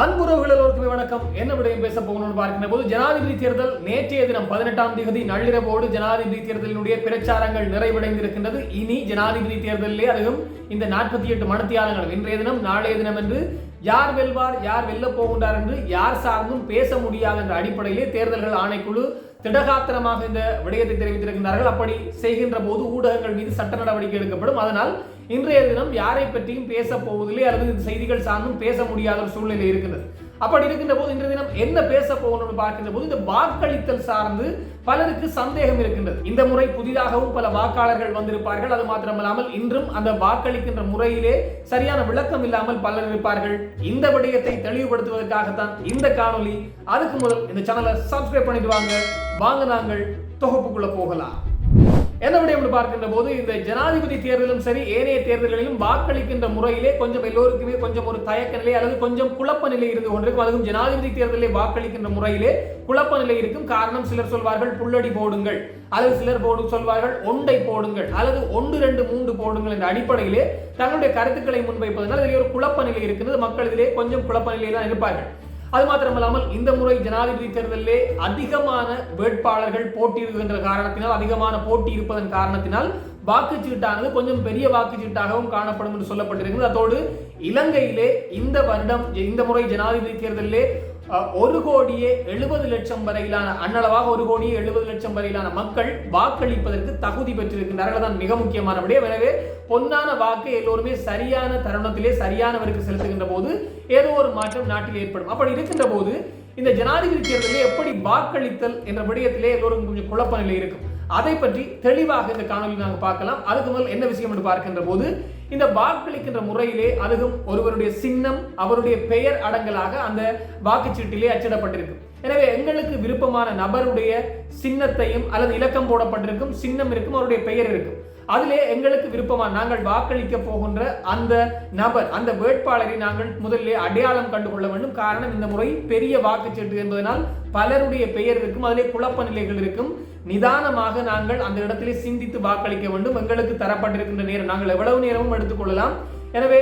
அன்புறவுகள் எல்லோருக்குமே வணக்கம். என்ன விடயம் பேச போகணும்னு பார்க்கின்ற போது ஜனாதிபதி தேர்தல் நேற்றைய தினம் பதினெட்டாம் தேதி நள்ளிரவோடு ஜனாதிபதி தேர்தலினுடைய பிரச்சாரங்கள் நிறைவடைந்திருக்கின்றது. இனி ஜனாதிபதி தேர்தலிலே அதுவும் இந்த நாற்பத்தி எட்டு மணத்தியாளங்கள் இன்றைய தினம் நாளைய தினம் என்று யார் வெல்வார் யார் வெல்ல போகின்றார் என்று யார் சார்ந்தும் பேச முடியாது என்ற அடிப்படையிலே தேர்தல்கள் ஆணைக்குழு திடகாத்திரமாக இந்த விடயத்தை தெரிவித்திருக்கின்றார்கள். அப்படி செய்கின்ற போது ஊடகங்கள் மீது சட்ட நடவடிக்கை எடுக்கப்படும். அதனால் இன்றைய தினம் யாரை பற்றியும் பேச போவதில்லை அல்லது இந்த செய்திகள் சார்ந்தும் பேச முடியாத ஒரு சூழ்நிலை இருக்கிறது. அப்படி இருக்கின்ற போது இன்றைய தினம் என்ன பேச போகணும்னு பார்க்கின்ற போது இந்த வாக்களித்தல் சார்ந்து பலருக்கு சந்தேகம் இருக்கின்றது. இந்த முறை புதிதாகவும் பல வாக்காளர்கள் வந்திருப்பார்கள். அது மாத்திரமல்லாமல் இன்றும் அந்த வாக்களிக்கின்ற முறையிலே சரியான விளக்கம் இல்லாமல் பலர் இருப்பார்கள். இந்த விடயத்தை தெளிவுபடுத்துவதற்காகத்தான் இந்த காணொலி அதுக்கு முதல் இந்த சேனலை சப்ஸ்கிரைப் பண்ணிட்டு வாங்க. வாங்க நாங்கள் தொகுப்புக்குள்ள போகலாம். என்ன விடயம் பார்க்கின்ற போது இந்த ஜனாதிபதி தேர்தலும் சரி ஏனைய தேர்தல்களிலும் வாக்களிக்கின்ற முறையிலே கொஞ்சம் எல்லோருக்குமே கொஞ்சம் ஒரு தயக்க நிலை அல்லது கொஞ்சம் குழப்ப நிலை இருந்து கொண்டிருக்கும். அதுவும் ஜனாதிபதி தேர்தலில் வாக்களிக்கின்ற முறையிலே குழப்ப நிலை இருக்கும். காரணம் சிலர் சொல்வார்கள் புல்லடி போடுங்கள். அல்லது சிலர் போடு சொல்வார்கள் ஒன்றை போடுங்கள். அல்லது ஒன்று ரெண்டு மூன்று போடுங்கள் என்ற அடிப்படையிலே தங்களுடைய கருத்துக்களை முன்வைப்பதனால் இதிலே ஒரு குழப்ப நிலை இருக்கிறது. மக்கள் இதிலே கொஞ்சம் குழப்ப நிலையில் தான் இருப்பார்கள். அது மாத்திரமல்லாமல் இந்த முறை ஜனாதிபதி தேர்தலிலே அதிகமான வேட்பாளர்கள் போட்டியிடுகின்ற காரணத்தினால் அதிகமான போட்டி இருப்பதன் காரணத்தினால் வாக்குச்சீட்டானது கொஞ்சம் பெரிய வாக்குச்சீட்டாகவும் காணப்படும் என்று சொல்லப்பட்டிருக்கிறது. அதோடு இலங்கையிலே இந்த வருடம் இந்த முறை ஜனாதிபதி தேர்தலிலே ஒரு கோடியே எழுபது லட்சம் வரையிலான அன்னளவாக ஒரு கோடியே எழுபது லட்சம் வரையிலான மக்கள் வாக்களிப்பதற்கு தகுதி பெற்றிருக்கின்றார்கள். தான் மிக முக்கியமான விடயம் எனவே பொன்னான வாக்கு எல்லோருமே சரியான தருணத்திலே சரியானவருக்கு செலுத்துகின்ற போது ஏதோ ஒரு மாற்றம் நாட்டில் ஏற்படும். அப்படி இருக்கின்ற போது இந்த ஜனாதிபதி தேர்தலில் எப்படி வாக்களித்தல் என்ற விடயத்திலே எல்லோரும் கொஞ்சம் குழப்ப நிலை இருக்கும். அதை பற்றி தெளிவாக இந்த காணொலி நாங்கள் பார்க்கலாம். அதுக்கு முதல் என்ன விஷயம் என்று பார்க்கின்ற போது இந்த வாக்களிக்கின்ற முறையிலே அதுவும் ஒருவருடைய சின்னம் அவருடைய பெயர் அடங்கலாக அந்த வாக்குச்சீட்டிலே அச்சிடப்பட்டிருக்கும். எனவே எங்களுக்கு விருப்பமான நபருடைய சின்னத்தையும் அல்லது இலக்கம் போடப்பட்டிருக்கும் சின்னம் இருக்கும் அவருடைய பெயர் இருக்கும். அதிலே எங்களுக்கு விருப்பமா நாங்கள் வாக்களிக்க போகின்ற அந்த நபர் அந்த வேட்பாளரை நாங்கள் முதலிலே அடையாளம் கண்டு கொள்ள வேண்டும். காரணம் இந்த முறை பெரிய வாக்குச்சீட்டு என்பதனால் பலருடைய பெயர் இருக்கும் அதிலே குழப்ப நிலைகள் இருக்கும். நிதானமாக நாங்கள் அந்த இடத்திலே சிந்தித்து வாக்களிக்க வேண்டும். எங்களுக்கு தரப்பட்டிருக்கின்ற நேரம் நாங்கள் எவ்வளவு நேரமும் எடுத்துக்கொள்ளலாம் எனவே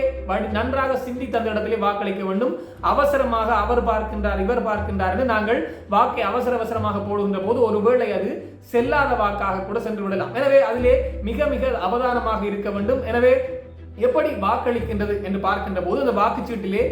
நன்றாக சிந்தித்து அந்த இடத்திலே வாக்களிக்க வேண்டும். அவசரமாக அவர் பார்க்கின்றார் இவர் பார்க்கின்றார் என்று நாங்கள் வாக்கை அவசர அவசரமாக போடுகின்ற போது ஒருவேளை அது செல்லாத வாக்காக கூட சென்று விடலாம். எனவே அதிலே மிக மிக அவதானமாக இருக்க வேண்டும். எனவே எப்படி வாக்களிக்கின்றது என்று பார்க்கின்ற போது அந்த வாக்குச்சீட்டிலே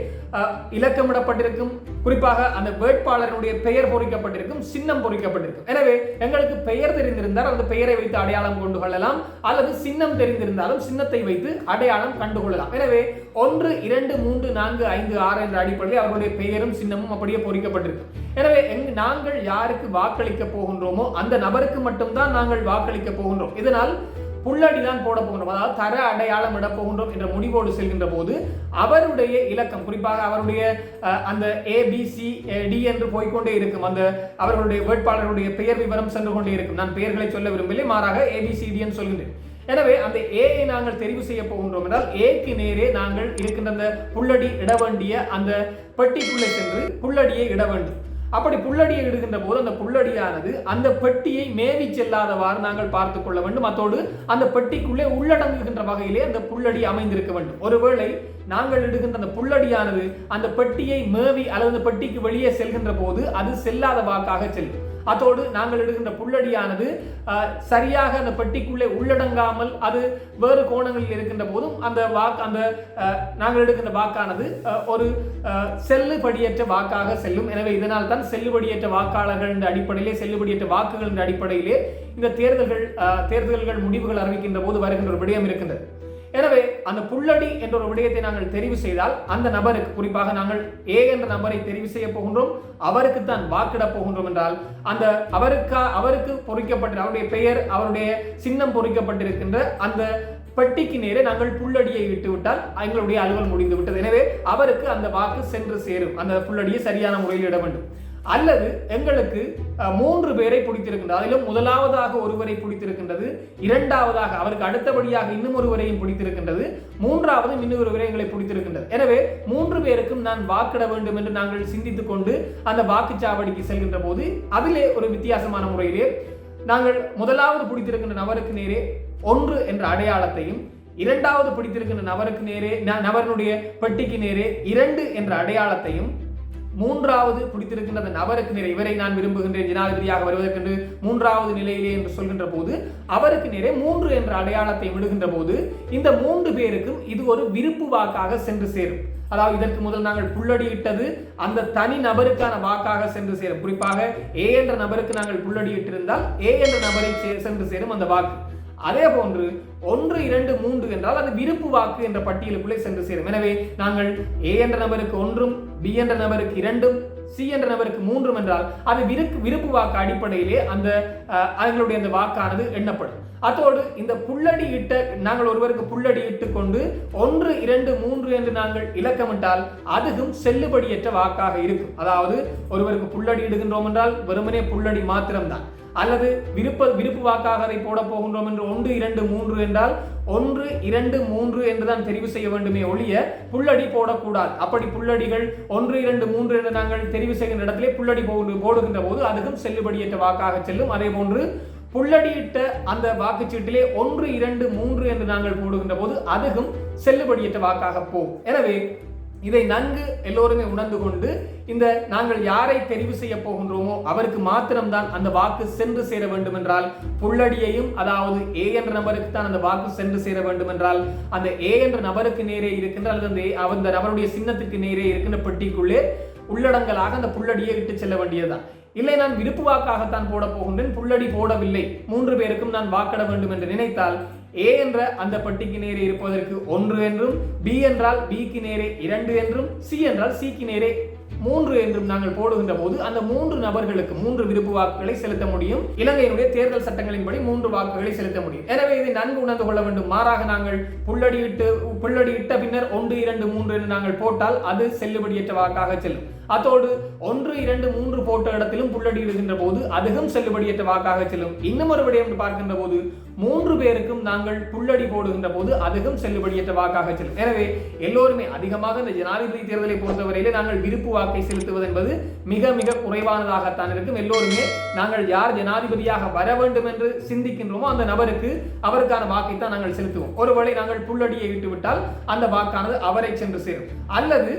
இலக்கமிடப்பட்டிருக்கும் குறிப்பாக அந்த வேட்பாளருடைய பெயர் பொறிக்கப்பட்டிருக்கும் சின்னம் பொறிக்கப்பட்டிருக்கும். எனவே எங்களுக்கு பெயர் தெரிந்திருந்தால் அந்த பெயரை வைத்து அடையாளம் கொண்டு கொள்ளலாம். அல்லது சின்னம் தெரிந்திருந்தாலும் சின்னத்தை வைத்து அடையாளம் கண்டுகொள்ளலாம் எனவே ஒன்று இரண்டு மூன்று நான்கு ஐந்து ஆறு என்ற அடிப்படையில் அவருடைய பெயரும் சின்னமும் அப்படியே பொறிக்கப்பட்டிருக்கும். எனவே எங் நாங்கள் யாருக்கு வாக்களிக்க போகின்றோமோ அந்த நபருக்கு மட்டும்தான் நாங்கள் வாக்களிக்க போகின்றோம். இதனால் புல்லடிதான் போட போகின்றோம் அதாவது தர அடையாளம் இட போகின்றோம் என்ற முடிவோடு செல்கின்ற போது அவருடைய இலக்கம் குறிப்பாக அவருடைய அந்த ஏபிசி டி என்று போய்க்கொண்டே இருக்கும். அந்த அவர்களுடைய வேட்பாளருடைய பெயர் விவரம் சென்று கொண்டே இருக்கும். நான் பெயர்களை சொல்ல விரும்பவில்லை. மாறாக ஏபிசிடி என்று சொல்கின்றேன். எனவே அந்த ஏஐ நாங்கள் தெரிவு செய்ய போகின்றோம் என்றால் ஏக்கு நேரே நாங்கள் இருக்கின்ற அந்த புள்ளடி இட வேண்டிய அந்த பெட்டிக்குள்ளே சென்று புள்ளடியை இட வேண்டும். அப்படி புல்லடியை இடுகின்ற போது அந்த புல்லடியானது அந்த பெட்டியை மேவி செல்லாதவாறு நாங்கள் பார்த்து கொள்ள வேண்டும். அத்தோடு அந்த பெட்டிக்குள்ளே உள்ளடங்குகின்ற வகையிலே அந்த புல்லடி அமைந்திருக்க வேண்டும். ஒருவேளை நாங்கள் இடுகின்ற அந்த புல்லடியானது அந்த பெட்டியை மேவி அல்லது அந்த பெட்டிக்கு வெளியே செல்கின்ற போது அது செல்லாத வாக்காக செல்லும். அதோடு நாங்கள் எடுக்கின்ற புள்ளடியானது சரியாக அந்த பெட்டிக்குள்ளே உள்ளடங்காமல் அது வேறு கோணங்களில் இருக்கின்ற போதும் அந்த வாக்கு அந்த நாங்கள் எடுக்கின்ற வாக்கானது ஒரு செல்லுபடியற்ற வாக்காக செல்லும். எனவே இதனால் தான் செல்லுபடியற்ற வாக்காளர்கள் என்ற அடிப்படையிலே செல்லுபடியற்ற வாக்குகள் என்ற அடிப்படையிலே இந்த தேர்தல்கள் தேர்தல்கள் முடிவுகள் அறிவிக்கின்ற போது வருகின்ற ஒரு விடயம் இருக்கின்றது. எனவே அந்த புள்ளடி என்ற ஒரு விடயத்தை நாங்கள் தெரிவு செய்தால் அந்த நபருக்கு குறிப்பாக நாங்கள் ஏ என்ற நபரை தெரிவு செய்ய போகின்றோம் அவருக்கு தான் வாக்கிட போகின்றோம் என்றால் அந்த அவருக்கா அவருக்கு பொறிக்கப்பட்ட அவருடைய பெயர் அவருடைய சின்னம் பொறிக்கப்பட்டிருக்கின்ற அந்த பெட்டிக்கு நேரே நாங்கள் புள்ளடியை விட்டுவிட்டால் எங்களுடைய அலுவல் முடிந்து விட்டது எனவே அவருக்கு அந்த வாக்கு சென்று சேரும். அந்த புள்ளடியை சரியான முறையில் இட வேண்டும். அல்லது எங்களுக்கு மூன்று பேரை பிடித்திருக்கின்றது அதிலும் முதலாவதாக ஒருவரை பிடித்திருக்கின்றது இரண்டாவதாக அவருக்கு அடுத்தபடியாக இன்னும் ஒருவரையும் பிடித்திருக்கின்றது மூன்றாவது இன்னும் ஒருவரை எங்களை பிடித்திருக்கின்றது. எனவே மூன்று பேருக்கும் நான் வாக்கிட வேண்டும் என்று நாங்கள் சிந்தித்துக் கொண்டு அந்த வாக்குச்சாவடிக்கு செல்கின்ற போது அதிலே ஒரு வித்தியாசமான முறையிலே நாங்கள் முதலாவது பிடித்திருக்கின்ற நபருக்கு நேரே ஒன்று என்ற அடையாளத்தையும் இரண்டாவது பிடித்திருக்கின்ற நபருக்கு நேரே ந- நபரினுடைய பெட்டிக்கு நேரே இரண்டு என்ற அடையாளத்தையும் மூன்றாவது பிடித்திருக்கின்ற அந்த நபருக்கு நேரே இவரை நான் விரும்புகின்றேன் ஜனாதிபதியாக வருவதற்கென்று மூன்றாவது நிலையிலே என்று சொல்கின்ற போது அவருக்கு நேரே மூன்று என்ற அடையாளத்தை விடுகின்ற போது இந்த மூன்று பேருக்கும் இது ஒரு விருப்பு வாக்காக சென்று சேரும். அதாவது இதற்கு முதல் நாங்கள் புள்ளடியிட்டது அந்த தனி நபருக்கான வாக்காக சென்று சேரும். குறிப்பாக ஏ என்ற நபருக்கு நாங்கள் புள்ளடியிட்டிருந்தால் ஏ என்ற நபரை சென்று சேரும் அந்த வாக்கு. அதே போன்று ஒன்று இரண்டு மூன்று என்றால் அது விருப்பு வாக்கு என்ற பட்டியலுக்குள்ளே சென்று சேரும். எனவே நாங்கள் ஏ என்ற நபருக்கு ஒன்றும் பி என்ற நபருக்கு இரண்டும் சி என்ற நபருக்கு மூன்றும் என்றால் அது விருக்கு விருப்பு வாக்கு அடிப்படையிலே அந்த அஹ், அவங்களுடைய அந்த வாக்கானது எண்ணப்படும். அதோடு இந்த புள்ளடி இட்ட நாங்கள் ஒருவருக்கு புள்ளடி இட்டு கொண்டு ஒன்று இரண்டு மூன்று என்று நாங்கள் இலக்கமிட்டால் அதுவும் செல்லுபடியற்ற வாக்காக இருக்கும். அதாவது ஒருவருக்கு புள்ளடி இடுகின்றோம் என்றால் வெறுமனே புள்ளடி மாத்திரம்தான். அல்லது விருப்ப விருப்பு வாக்காக அதை போட போகின்றோம் என்று ஒன்று இரண்டு மூன்று என்றால் ஒன்று இரண்டு மூன்று என்றுதான் தெரிவு செய்ய வேண்டுமே ஒழிய புள்ளடி போடக்கூடாது. அப்படி புள்ளடிகள் ஒன்று இரண்டு மூன்று என்று நாங்கள் தெரிவு செய்கின்ற இடத்திலே புள்ளடி போன்று போடுகின்ற போது அதுக்கும் செல்லுபடியற்ற வாக்காக செல்லும். அதே போன்று புள்ளடியிட்ட அந்த வாக்குச்சீட்டிலே ஒன்று இரண்டு மூன்று என்று நாங்கள் போடுகின்ற போது அதுவும் செல்லுபடியற்ற வாக்காக போகும். எனவே இதை நன்கு எல்லோருமே உணர்ந்து கொண்டு இந்த நாங்கள் யாரை தெரிவு செய்ய போகின்றோமோ அவருக்கு மாத்திரம்தான் அந்த வாக்கு சென்று சேர வேண்டும் என்றால் புள்ளடியையும் அதாவது ஏ என்ற நபருக்கு தான் அந்த வாக்கு சென்று சேர வேண்டும் என்றால் அந்த ஏ என்ற நபருக்கு நேரே இருக்கின்ற அல்லது அந்த அந்த நபருடைய சின்னத்துக்கு நேரே இருக்கின்ற பெட்டிக்குள்ளே உள்ளடங்கலாக அந்த புள்ளடியை விட்டு செல்ல வேண்டியதுதான். இல்லை நான் விருப்பு வாக்காகத்தான் போட போகின்றேன் புள்ளடி போடவில்லை. மூன்று பேருக்கும் நான் வாக்கிட வேண்டும் என்று நினைத்தால் ஏ என்ற அந்த பட்டிக்கு நேரே இருப்பதற்கு ஒன்று என்றும் பி என்றால் பிக்கு நேரே இரண்டு என்றும் சி என்றால் சிக்கு நேரே மூன்று என்றும் நாங்கள் போடுகின்ற போது அந்த மூன்று நபர்களுக்கு மூன்று விருப்பு வாக்குகளை செலுத்த முடியும். இலங்கையினுடைய தேர்தல் சட்டங்களின்படி மூன்று வாக்குகளை செலுத்த முடியும். எனவே இதை நன்கு உணர்ந்து கொள்ள வேண்டும். மாறாக நாங்கள் புள்ளடியிட்டு புள்ளடியிட்ட பின்னர் ஒன்று இரண்டு மூன்று என்று நாங்கள் போட்டால் அது செல்லுபடியற்ற வாக்காக செல்லும். அத்தோடு ஒன்று இரண்டு மூன்று போட்ட இடத்திலும் புள்ளடி இடுகின்ற போது அதுவும் செல்லுபடியற்ற வாக்காக செல்லும். இன்னும் ஒரு விடயம் பார்க்கின்ற போது மூன்று பேருக்கும் நாங்கள் புள்ளடி போடுகின்ற போது அதுவும் செல்லுபடியற்ற வாக்காக செல்லும். எனவே எல்லோருமே அதிகமாக இந்த ஜனாதிபதி தேர்தலை பொறுத்தவரையிலே நாங்கள் விருப்பு வாக்கை செலுத்துவது என்பது மிக மிக குறைவானதாகத்தான் இருக்கும். எல்லோருமே நாங்கள் யார் ஜனாதிபதியாக வர வேண்டும் என்று சிந்திக்கின்றோமோ அந்த நபருக்கு அவருக்கான வாக்கை தான் நாங்கள் செலுத்துவோம். ஒருவேளை நாங்கள் புள்ளடியை விட்டுவிட்டால் அந்த வாக்கானது அவரை சென்று சேரும். அல்லது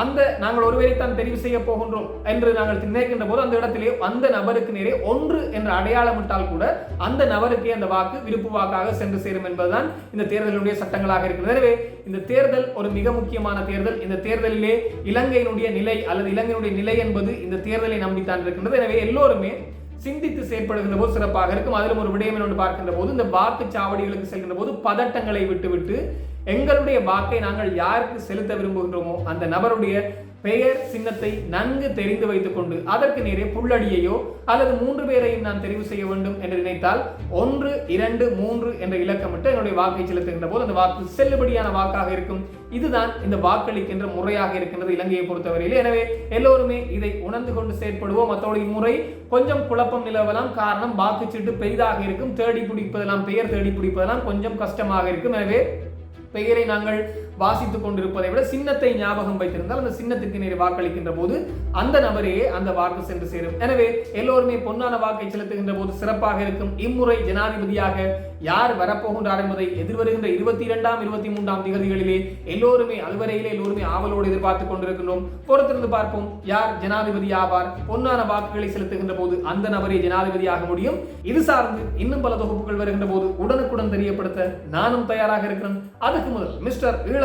அந்த நாங்கள் ஒருவரைத்தான் தெரிவு செய்ய போகின்றோம் என்று நாங்கள் நினைக்கின்ற போது அந்த இடத்திலே அந்த நபருக்கு நேரே ஒன்று என்ற அடையாளமிட்டால் கூட அந்த நபருக்கே அந்த வாக்கு விருப்பு வாக்காக சென்று சேரும் என்பதுதான் இந்த தேர்தலுடைய சட்டங்களாக இருக்கிறது. எனவே இந்த தேர்தல் ஒரு மிக முக்கியமான தேர்தல். இந்த தேர்தலிலே இலங்கையினுடைய நிலை அல்லது இலங்கையினுடைய நிலை என்பது இந்த தேர்தலை நம்பித்தான் இருக்கின்றது. எனவே எல்லோருமே சிந்தித்து செயற்படுகின்ற போது சிறப்பாக இருக்கும். அதிலும் ஒரு விடயம் என்று பார்க்கின்ற போது இந்த வாக்குச்சாவடிகளுக்கு செல்கின்ற போது பதட்டங்களை விட்டுவிட்டு எங்களுடைய வாக்கை நாங்கள் யாருக்கு செலுத்த விரும்புகின்றோமோ அந்த நபருடைய பெயர் சின்னத்தை நன்கு தெரிந்து வைத்துக் கொண்டு அதற்கு நேரே புள்ளடியையோ அல்லது மூன்று பேரையும் நான் தெரிவு செய்ய வேண்டும் என்று நினைத்தால் ஒன்று இரண்டு மூன்று என்ற இலக்கமிட்டு என்னுடைய வாக்கை செலுத்துகின்ற போது அந்த வாக்கு செல்லுபடியான வாக்காக இருக்கும். இதுதான் இந்த வாக்களிக்கின்ற முறையாக இருக்கின்றது இலங்கையை பொறுத்தவரையில். எனவே எல்லோருமே இதை உணர்ந்து கொண்டு செயற்படுவோம். மற்றோடு இம்முறை கொஞ்சம் குழப்பம் நிலவலாம். காரணம் வாக்குச்சீட்டு பெரிதாக இருக்கும். தேடி பிடிப்பதெல்லாம் பெயர் தேடி பிடிப்பதெல்லாம் கொஞ்சம் கஷ்டமாக இருக்கும். எனவே பெயரை நாங்கள் வாசித்துக் கொண்டிருப்பதை விட சின்னத்தை ஞாபகம் வைத்திருந்தால் அந்த சின்னத்துக்கு நேர் வாக்களிக்கின்ற போது அந்த நபரையே அந்த வாக்கு சென்று சேரும். எனவே எல்லோருமே பொன்னான வாக்கை செலுத்துகின்ற போது சிறப்பாக இருக்கும். இம்முறை ஜனாதிபதியாக யார் வரப்போகின்றார் என்பதை எதிர்வருகின்ற இருபத்தி இரண்டாம் இருபத்தி மூன்றாம் திகதிகளிலே எல்லோருமே அதுவரையிலே எல்லோருமே ஆவலோடு எதிர்பார்த்துக் கொண்டிருக்கின்றோம். பொறுத்திருந்து பார்ப்போம் யார் ஜனாதிபதி ஆவார் பொன்னான வாக்குகளை செலுத்துகின்ற போது அந்த நபரே ஜனாதிபதியாக முடியும். இது சார்ந்து இன்னும் பல தொகுப்புகள் வருகின்ற போது உடனுக்குடன் தெரியப்படுத்த நானும் தயாராக இருக்கிறேன். அதுக்கு முதல் மிஸ்டர் ஈழ